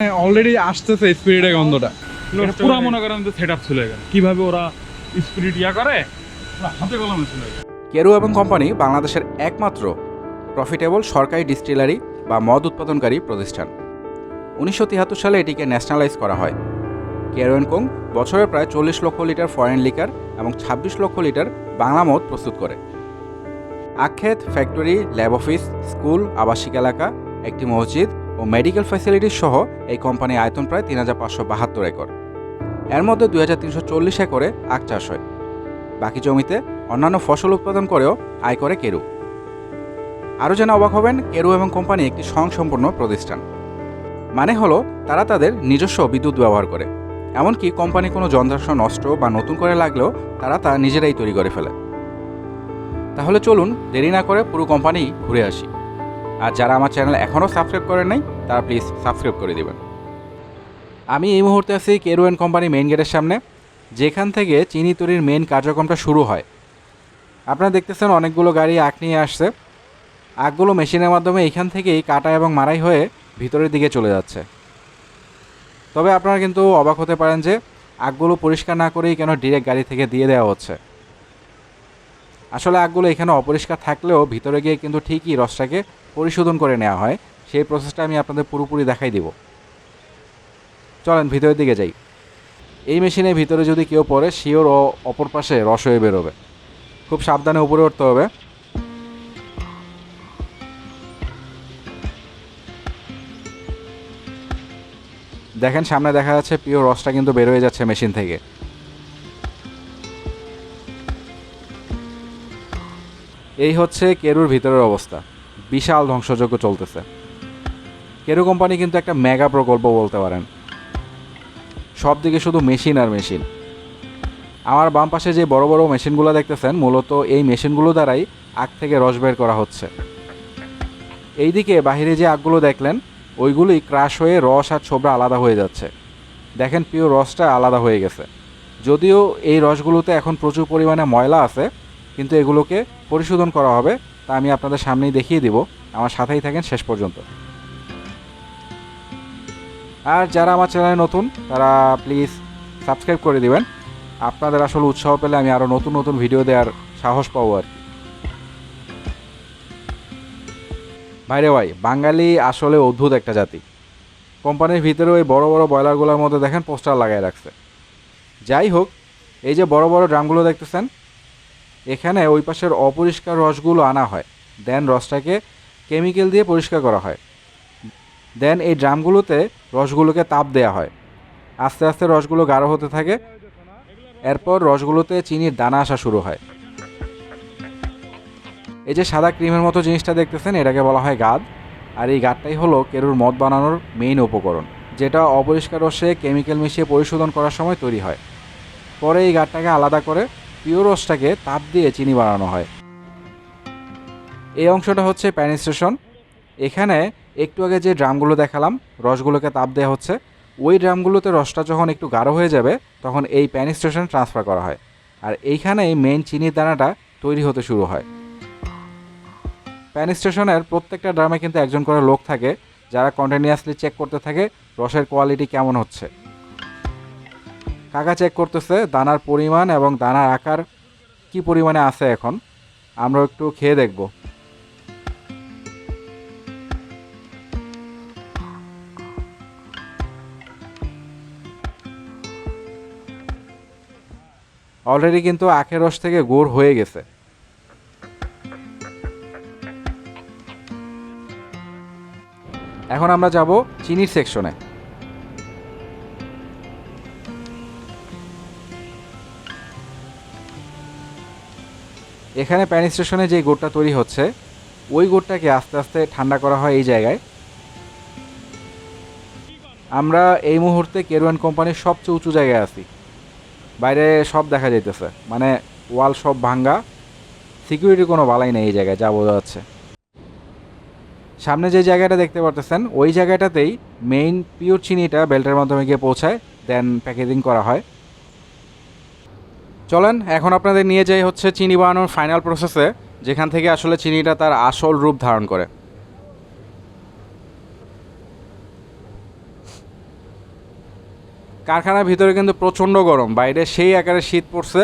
Already আসতেছে স্পিরিটের গন্ধটা। পুরো মনে করেন যে সেট আপ চলে গেল। কীভাবে ওরা স্পিরিট ইয়া করে হাতে কলমে চলে গেল। কেরু এবং কোম্পানি বাংলাদেশের একমাত্র প্রফিটেবল সরকারি ডিস্টিলারি বা মদ উৎপাদনকারী প্রতিষ্ঠান। উনিশশো তিয়াত্তর সালে এটিকে ন্যাশনালাইজ করা হয়। কেরু অ্যান্ড কোং বছরে প্রায় চল্লিশ লক্ষ লিটার ফরেন লিকার এবং ছাব্বিশ লক্ষ লিটার বাংলা মদ প্রস্তুত করে। আক্ষেত ফ্যাক্টরি ল্যাব অফিস স্কুল আবাসিক এলাকা একটি মসজিদ ও মেডিকেল ফ্যাসিলিটিস সহ এই কোম্পানি আয়তন প্রায় তিন হাজার পাঁচশো বাহাত্তর একর। এর মধ্যে দুই হাজার তিনশো চল্লিশ একরে আখ চাষ হয়। বাকি জমিতে অন্যান্য ফসল উৎপাদন করেও আয় করে কেরু। আরও যেন অবাক হবেন, কেরু এবং কোম্পানি একটি স্বয়ংসম্পূর্ণ প্রতিষ্ঠান। মানে হলো, তারা তাদের নিজস্ব বিদ্যুৎ ব্যবহার করে। এমনকি কোম্পানি কোনো যন্ত্রাংশ নষ্ট বা নতুন করে লাগলেও তারা তা নিজেরাই তৈরি করে ফেলে। তাহলে চলুন দেরি না করে পুরো কোম্পানি ঘুরে আসি। আর যারা আমার চ্যানেল এখনও সাবস্ক্রাইব করেন নাই, তারা প্লিজ সাবস্ক্রাইব করে দেবেন। আমি এই মুহূর্তে আছি কেরু অ্যান্ড কোম্পানি মেইন গেটের সামনে, যেখান থেকে চিনি তৈরির মেন কার্যক্রমটা শুরু হয়। আপনারা দেখতেছেন অনেকগুলো গাড়ি আখ নিয়ে আসছে। আখগুলো মেশিনের মাধ্যমে এইখান থেকেই কাটা এবং মারাই হয়ে ভিতরের দিকে চলে যাচ্ছে। তবে আপনারা কিন্তু অবাক হতে পারেন যে, আখগুলো পরিষ্কার না করেই কেন ডিরেক্ট গাড়ি থেকে দিয়ে দেওয়া হচ্ছে। আসলে আগগুলো এখানে অপরিষ্কার থাকলেও ভিতরে গিয়ে কিন্তু ঠিকই রসটাকে পরিশোধন করে নেওয়া হয়। সেই প্রসেসটা আমি আপনাদের পুরোপুরি দেখাই দিব। চলেন ভিতরের দিকে যাই। এই মেশিনের ভিতরে যদি কেউ পড়ে, শিওর ও অপর পাশে রস হয়ে বেরোবে। খুব সাবধানে উপরে উঠতে হবে। দেখেন, সামনে দেখা যাচ্ছে পিওর রসটা কিন্তু বের হয়ে যাচ্ছে মেশিন থেকে। এই হচ্ছে কেরুর ভিতরের অবস্থা। বিশাল ধ্বংসযজ্ঞ চলতেছে। কেরু কোম্পানি কিন্তু একটা মেগা প্রকল্প বলতে পারেন। সব দিকে শুধু মেশিন আর মেশিন। আমার বাম পাশে যে বড় বড় মেশিনগুলো দেখতেছেন, মূলত এই মেশিনগুলো দ্বারাই আখ থেকে রস বের করা হচ্ছে। এইদিকে বাহিরে যে আখগুলো দেখলেন, ওইগুলি ক্রাশ হয়ে রস আর ছোবরা আলাদা হয়ে যাচ্ছে। দেখেন পিওর রসটা আলাদা হয়ে গেছে। যদিও এই রসগুলোতে এখন প্রচুর পরিমাণে ময়লা আছে কিন্তু এগুলোকে পরিশোধন করা হবে, তা আমি আপনাদের সামনেই দেখিয়ে দিব। আমার সাথেই থাকেন শেষ পর্যন্ত। আর যারা আমার চ্যানেলে নতুন, তারা প্লিজ সাবস্ক্রাইব করে দিবেন। আপনাদের আসলে উৎসাহ পেলে আমি আরও নতুন নতুন ভিডিও দেওয়ার সাহস পাবো আর কি। ভাইরে ভাই, বাঙালি আসলে অদ্ভুত একটা জাতি। কোম্পানির ভিতরে ওই বড় বড় ব্রয়লারগুলোর মধ্যে দেখেন পোস্টার লাগাই রাখছে। যাই হোক, এই যে বড় বড় ড্রামগুলো দেখতেছেন এখানে ওই পাশের অপরিষ্কার রসগুলো আনা হয়। দেন রসটাকে কেমিক্যাল দিয়ে পরিষ্কার করা হয়। দেন এই ড্রামগুলোতে রসগুলোকে তাপ দেওয়া হয়। আস্তে আস্তে রসগুলো গাঢ় হতে থাকে। এরপর রসগুলোতে চিনির দানা আসা শুরু হয়। এই যে সাদা ক্রিমের মতো জিনিসটা দেখতেছেন, এটাকে বলা হয় গাদ। আর এই গাদটাই হলো কেরুর মদ বানানোর মেইন উপকরণ, যেটা অপরিষ্কার রসে কেমিক্যাল মিশিয়ে পরিশোধন করার সময় তৈরি হয়। পরে এই গাদটাকে আলাদা করে পিওর রসটাকে তাপ দিয়ে চিনি বানানো হয়। এই অংশটা হচ্ছে প্যান স্টেশন। এখানে একটু আগে যে ড্রামগুলো দেখালাম, রসগুলোকে তাপ দেওয়া হচ্ছে, ওই ড্রামগুলোতে রসটা যখন একটু গাঢ় হয়ে যাবে, তখন এই প্যান স্টেশন ট্রান্সফার করা হয়। আর এইখানেই মেইন চিনির দানাটা তৈরি হতে শুরু হয়। প্যান স্টেশনের প্রত্যেকটা ড্রামে কিন্তু একজন করে লোক থাকে, যারা কন্টিনিউয়াসলি চেক করতে থাকে রসের কোয়ালিটি কেমন হচ্ছে। কাকা চেক করতেছে, দানার পরিমাণ এবং দানার আকার কি পরিমাণে আছে এখন? আমরা একটু খেয়ে দেখব। অলরেডি কিন্তু আখের রস থেকে গুড় হয়ে গেছে। এখন আমরা যাব চিনির সেকশনে এখানে প্যান স্টেশনে যে গুড়টা তৈরি হচ্ছে, ওই গুড়টাকে আস্তে আস্তে ঠান্ডা করা হয় এই জায়গায়। আমরা এই মুহূর্তে কেরুয়ান কোম্পানির সবচেয়ে উঁচু জায়গায় আছি। বাইরে সব দেখা যাইতেছে। মানে ওয়াল সব ভাঙ্গা। সিকিউরিটি কোনো বালাই নেই এই জায়গায়, যা বোঝা যাচ্ছে। সামনে যে জায়গাটা দেখতে পারতেছেন, ওই জায়গাটাতেই মেইন পিওর চিনিটা বেল্টের মাধ্যমে গিয়ে পৌঁছায় দেন প্যাকেজিং করা হয়। চলেন, এখন আপনাদের নিয়ে যাই হচ্ছে চিনি বানানোর ফাইনাল প্রসেসে যেখান থেকে আসলে চিনিটা তার আসল রূপ ধারণ করে। কারখানার ভিতরে কিন্তু প্রচণ্ড গরম, বাইরে সেই আকারে শীত পড়ছে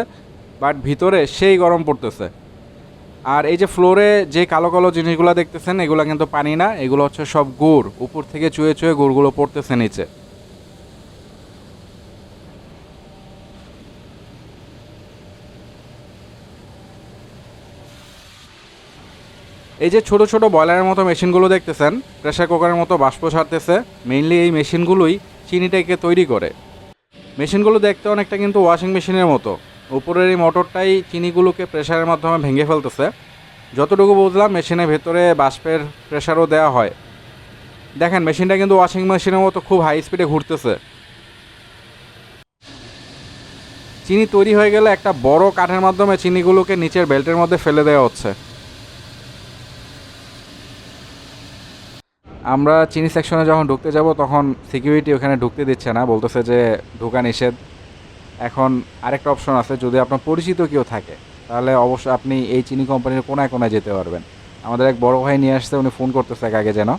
বাট ভিতরে সেই গরম পড়তেছে। আর এই যে ফ্লোরে যে কালো কালো জিনিসগুলো দেখতেছেন, এগুলো কিন্তু পানি না, এগুলো হচ্ছে সব গুড়, উপর থেকে চুয়ে চুয়ে গুড়গুলো পড়তেছে নিচে। এই যে ছোট ছোট বয়লারের মতো মেশিনগুলো দেখতেছেন প্রেসার কুকারের মতো বাষ্প ছাড়তেছে মেইনলি এই মেশিনগুলোই চিনিটাকে তৈরি করে। মেশিনগুলো দেখতে অনেকটা কিন্তু ওয়াশিং মেশিনের মতো। উপরের এই মোটরটাই চিনিগুলোকে প্রেশারের মাধ্যমে ভেঙে ফেলতেছে। যতটুকু বুঝলাম, মেশিনের ভেতরে বাষ্পের প্রেসারও দেওয়া হয়। দেখেন, মেশিনটা কিন্তু ওয়াশিং মেশিনের মতো খুব হাই স্পিডে ঘুরতেছে। চিনি তৈরি হয়ে গেলে একটা বড় কাঠের মাধ্যমে চিনিগুলোকে নিচের বেল্টের মধ্যে ফেলে দেওয়া হচ্ছে। আমরা চিনি সেকশনে যখন ঢুকতে যাব, তখন সিকিউরিটি ওখানে ঢুকতে দিচ্ছে না। বলতেছে যে, ঢোকা নিষেধ। এখন আরেকটা অপশন আছে, যদি আপনার পরিচিত কেউ থাকে, তাহলে অবশ্যই আপনি এই চিনি কোম্পানির কোনায় কোনায় যেতে পারবেন। আমাদের এক বড় ভাই নিয়ে আসছে, উনি ফোন করতেছে আগে যেন।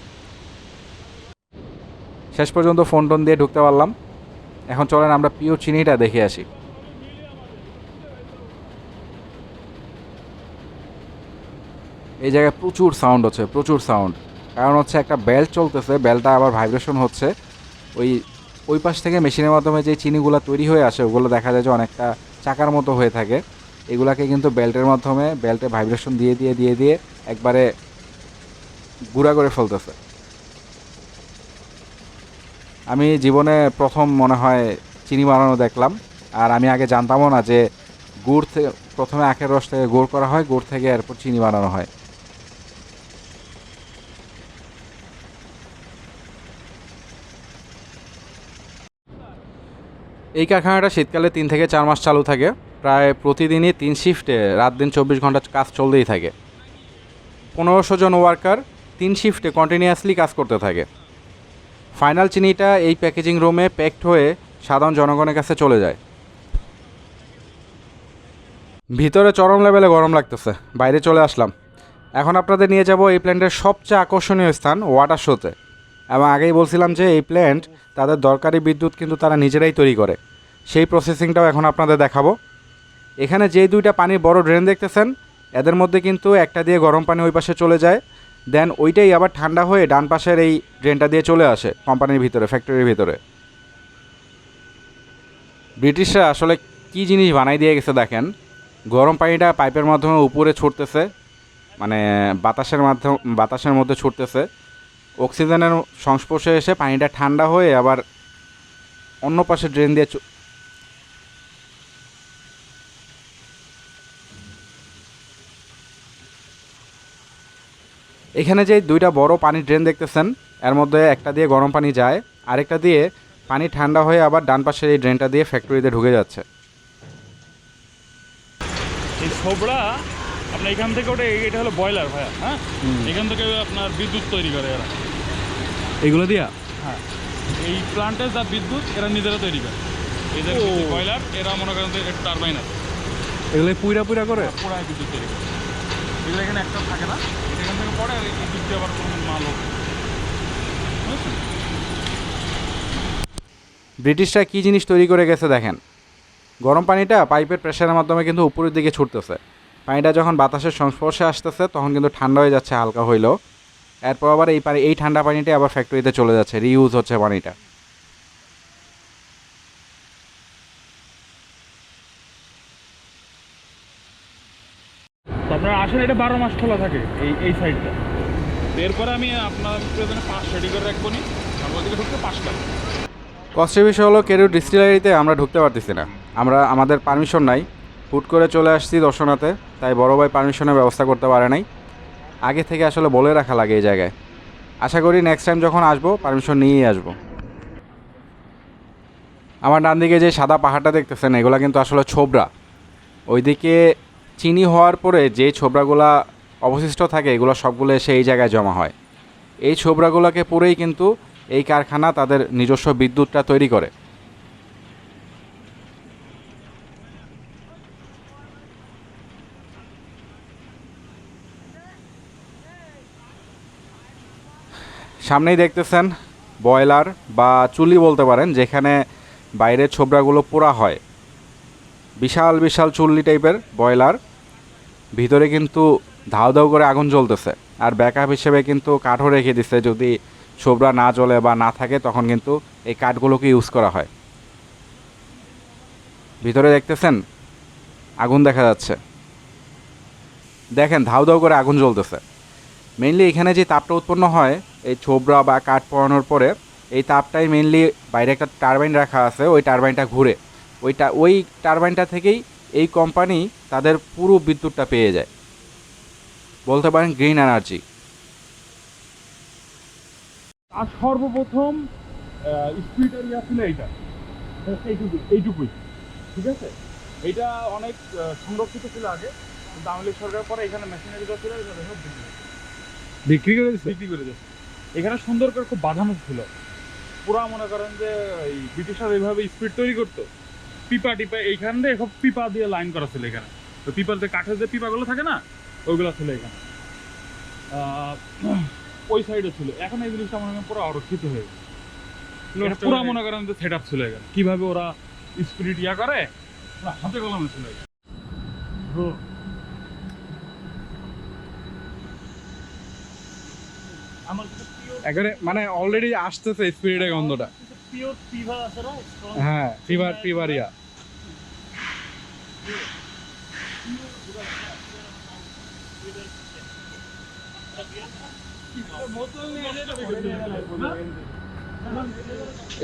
শেষ পর্যন্ত ফোন টোন দিয়ে ঢুকতে পারলাম। এখন চলেন আমরা পিওর চিনিটা দেখে আসি। এই জায়গায় প্রচুর সাউন্ড হচ্ছে, প্রচুর সাউন্ড কারণ হচ্ছে একটা বেল্ট চলতেছে বেলটা আবার ভাইব্রেশন হচ্ছে। ওই ওই পাশ থেকে মেশিনের মাধ্যমে যে চিনিগুলো তৈরি হয়ে আসে, ওগুলো দেখা যায় যে অনেকটা চাকার মতো হয়ে থাকে। এগুলাকে কিন্তু বেল্টের মাধ্যমে বেল্টে ভাইব্রেশন দিয়ে দিয়ে দিয়ে দিয়ে একবারে গুঁড়া করে ফেলতেছে। আমি জীবনে প্রথম মনে হয় চিনি বানানো দেখলাম, আর আমি আগে জানতামও না যে গুড় থেকে প্রথমে আখের রস থেকে গুড় করা হয়, গুড় থেকে এরপর চিনি বানানো হয়। এই কারখানাটা শীতকালে তিন থেকে চার মাস চালু থাকে। প্রায় প্রতিদিনই তিন শিফটে রাত দিন চব্বিশ ঘণ্টা কাজ চলতেই থাকে। পনেরোশো জন ওয়ার্কার তিন শিফটে কন্টিনিউয়াসলি কাজ করতে থাকে। ফাইনাল চিনিটা এই প্যাকেজিং রুমে প্যাকড হয়ে সাধারণ জনগণের কাছে চলে যায়। ভিতরে চরম লেভেলে গরম লাগতেছে, বাইরে চলে আসলাম। এখন আপনাদের নিয়ে যাব এই প্ল্যান্টের সবচেয়ে আকর্ষণীয় স্থান ওয়াটার শোতে এবং আগেই বলছিলাম যে এই প্ল্যান্ট তাদের দরকারি বিদ্যুৎ কিন্তু তারা নিজেরাই তৈরি করে। সেই প্রসেসিংটাও এখন আপনাদের দেখাবো। এখানে যেই দুইটা পানির বড় ড্রেন দেখতেছেন, এদের মধ্যে কিন্তু একটা দিয়ে গরম পানি ওই পাশে চলে যায় দেন ওইটাই আবার ঠান্ডা হয়ে ডান পাশের এই ড্রেনটা দিয়ে চলে আসে কোম্পানির ভিতরে ফ্যাক্টরির ভিতরে। ব্রিটিশরা আসলে কি জিনিস বানাই দিয়ে গেছে দেখেন? গরম পানিটা পাইপের মাধ্যমে উপরে ছুটতেছে মানে বাতাসের মাধ্যমে বাতাসের মধ্যে ছুটতেছে। অক্সিজেনের সংস্পর্শে এসে পানিটা ঠান্ডা হয়ে আবার অন্য পাশে ড্রেন দিয়ে এখানে যে দুইটা বড় পানির ড্রেন দেখতেছেন এর মধ্যে একটা দিয়ে গরম পানি যায় আরেকটা দিয়ে পানি ঠান্ডা হয়ে আবার ডান পাশের এই ড্রেনটা দিয়ে ফ্যাক্টরিতে ঢুকে যাচ্ছে। এই ছোবড়া আপনার এখান থেকে ওটা এটা হলো বয়লার ভাইয়া হ্যাঁ? এখান থেকে আপনার বিদ্যুৎ তৈরি করে এরা। এগুলো দিয়া? হ্যাঁ। এই প্লান্টের যা বিদ্যুৎ এরা নিজেরা তৈরি করে। এদের ও। বয়লার এরা মনে করেন যে টারবাইন আছে। এগুলো পুইরা পুইরা করে? পুরাই বিদ্যুৎ তৈরি করে। এগুলো এখানে একটা থাকে না? এটা এখান থেকে পড়ে আর এই বিদ্যুৎ দিয়ে আবার কোনো মাল ব্রিটিশরা কী জিনিস তৈরি করে গেছে দেখেন? গরম পানিটা পাইপের প্রেশারের মাধ্যমে কিন্তু উপরের দিকে ছুটতেছে। পানিটা যখন বাতাসের সংস্পর্শে আসতেছে তখন কিন্তু ঠান্ডা হয়ে যাচ্ছে হালকা হইলেও। এরপর আবার এই পানি এই ঠান্ডা পানিটাই আবার ফ্যাক্টরিতে চলে যাচ্ছে রিউজ হচ্ছে পানিটা। আপনারা আসেন এটা বারো মাস খোলা থাকে এই এই সাইডটা এরপরে আমি আপনার পাঁচ রেডি করে রাখব নি। ওদিকে ঢুকতে পাঁচটা কষ্টের বিষয় হলো কেরু ডিস্টিলারিতে আমরা ঢুকতে পারতেছি না। আমরা আমাদের পারমিশন নাই। হুট করে চলে আসছি দর্শনাতে তাই বড় ভাই পারমিশনের ব্যবস্থা করতে পারে নাই। আগে থেকে আসলে বলে রাখা লাগে এই জায়গায়। আশা করি নেক্সট টাইম যখন আসব পারমিশন নিয়েই আসব। আমার ডান দিকে যে সাদা পাহাড়টা দেখতেছেন, এগুলা কিন্তু আসলে ছোবরা। ওইদিকে চিনি হওয়ার পরে যে ছোবরাগুলা অবশিষ্ট থাকে, এগুলো সবগুলো এসে এই জায়গায় জমা হয়। এই ছোবরাগুলোকে পুরেই কিন্তু এই কারখানা তাদের নিজস্ব বিদ্যুৎটা তৈরি করে। সামনেই দেখতেছেন বয়লার বা চুলি বলতে পারেন, যেখানে বাইরের ছোবরাগুলো পোড়া হয়। বিশাল বিশাল চুল্লি টাইপের ব্রয়লার। ভিতরে কিন্তু ধাও ধাও করে আগুন জ্বলতেছে। আর ব্যাকআপ হিসেবে কিন্তু কাঠও রেখে দিছে। যদি ছোবরা না জ্বলে বা না থাকে, তখন কিন্তু এই কাঠগুলোকে ইউজ করা হয়। ভিতরে দেখতেছেন আগুন দেখা যাচ্ছে। দেখেন ধাউ ধাউ করে আগুন জ্বলতেছে। মেইনলি এখানে যে তাপটা উৎপন্ন হয়, এই ছোবরা বা কাঠ পোড়ানোর পরে, এই তাপটাই মেইনলি বাইরে একটা টারবাইন রাখা আছে, ওই টারবাইনটা ঘুরে। ওইটা, ওই টারবাইনটা থেকেই এই কোম্পানি তাদের পুরো বিদ্যুৎটা পেয়ে যায়। বলতে পারেন গ্রিন এনার্জি আর সর্বপ্রথম স্পিড এরিয়া ছিল এইটা। এইটুকু এইটুকুই, ঠিক আছে? এইটা অনেক সংরক্ষিত ছিল আগে। কিন্তু সরকার পরে এখানে মেশিনারি যা ছিল বিক্রি করে দিয়েছে। বিক্রি করে দিচ্ছে বিক্রি করে দিয়েছে। এখানে সুন্দর করে খুব বাঁধানো ছিল। পুরা মনে করেন যে এই ব্রিটিশরা এইভাবে স্পিড তৈরি করতো। পিপা টিপা এইখান দিয়ে সব পিপা দিয়ে লাইন করা ছিল এখানে। তো পিপার যে কাঠের যে পিপাগুলো থাকে না ওইগুলো ছিল এখানে। ওই সাইডে ছিল। এখন এই জিনিসটা মনে হয় পুরো অরক্ষিত হয়ে গেছে। পুরো মনে করেন যে সেট আপ ছিল এখানে। কীভাবে ওরা স্পিরিট ইয়া করে হাতে কলমে ছিল এখানে। আমার কাছে মানে অলরেডি আসতেছে স্পিরিটের গন্ধটা। পিওর ফিভার আছে না হ্যাঁ ফিভার ফিভারিয়া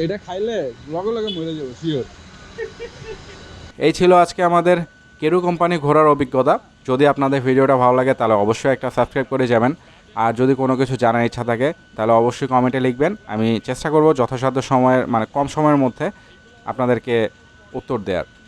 এটা খাইলে লগে লগে মরে যাব শিওর এই ছিল আজকে আমাদের কেরু কোম্পানি ঘোরার অভিজ্ঞতা। যদি আপনাদের ভিডিওটা ভালো লাগে তাহলে অবশ্যই একটা সাবস্ক্রাইব করে যাবেন। আর যদি কোনো কিছু জানার ইচ্ছা থাকে, তাহলে অবশ্যই কমেন্টে লিখবেন। আমি চেষ্টা করব যথাসাধ্য সময়ের মানে কম সময়ের মধ্যে আপনাদেরকে উত্তর দেওয়ার।